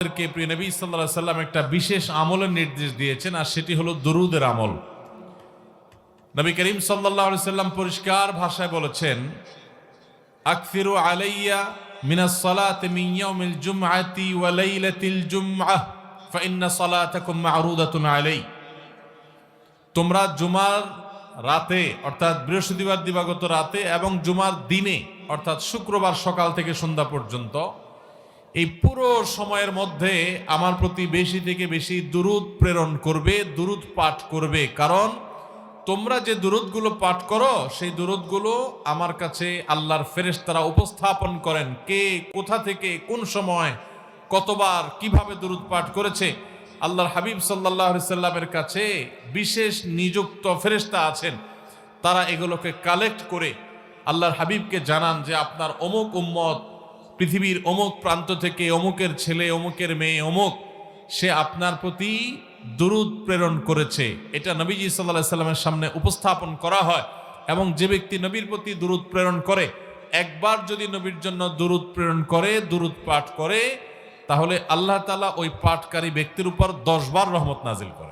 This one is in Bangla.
আমাদেরকে প্রিয় নবী সাল্লাহ সাল্লাম একটা বিশেষ আমলের নির্দেশ দিয়েছেন, আর সেটি হলো দরুদের আমল। নবী করিম সাল্লাহ সাল্লাম পরিষ্কার ভাষায় বলেছেন আকফিরু আলাইয়া মিনাস সালাত মিন ইয়াউমিল জুমআতি ওয়া লাইলাতিল জুমআহ ফাইন্না সালাতাকুম মা'রুদাতুন আলাই তোমরা জুমার রাতে, অর্থাৎ বৃহস্পতিবার দিবাগত রাতে এবং জুমার দিনে, অর্থাৎ শুক্রবার সকাল থেকে সন্ধ্যা পর্যন্ত এই পুরো সময়ের মধ্যে আমার প্রতি বেশি থেকে বেশি দুরুদ প্রেরণ করবে, দুরুদ পাঠ করবে। কারণ তোমরা যে দুরুদগুলো পাঠ করো, সেই দুরুদগুলো আমার কাছে আল্লাহর ফেরেশতারা উপস্থাপন করেন। কে, কোথা থেকে, কোন সময়, কতবার, কীভাবে দুরুদ পাঠ করেছে? আল্লাহর হাবিব সাল্লাহ সাল্লামের কাছে বিশেষ নিযুক্ত ফেরেশতা আছেন। তারা এগুলোকে কালেক্ট করে আল্লাহর হাবিবকে জানান যে আপনার অমুক উম্মত পৃথিবীর অমুক প্রান্ত থেকে অমুকের ছেলে, অমুকের মেয়ে, অমুক, সে আপনার প্রতি দুরুদ প্রেরণ করেছে। এটা নবীজি সাল্লাহ সাল্লামের সামনে উপস্থাপন করা হয় এবং যে ব্যক্তি নবীর প্রতি দুরুদ প্রেরণ করে, একবার যদি নবীর জন্য দুরুদ প্রেরণ করে, দুরুদ পাঠ করে, তাহলে আল্লাহ তালা ওই পাঠকারী ব্যক্তির উপর দশবার রহমত নাজিল করে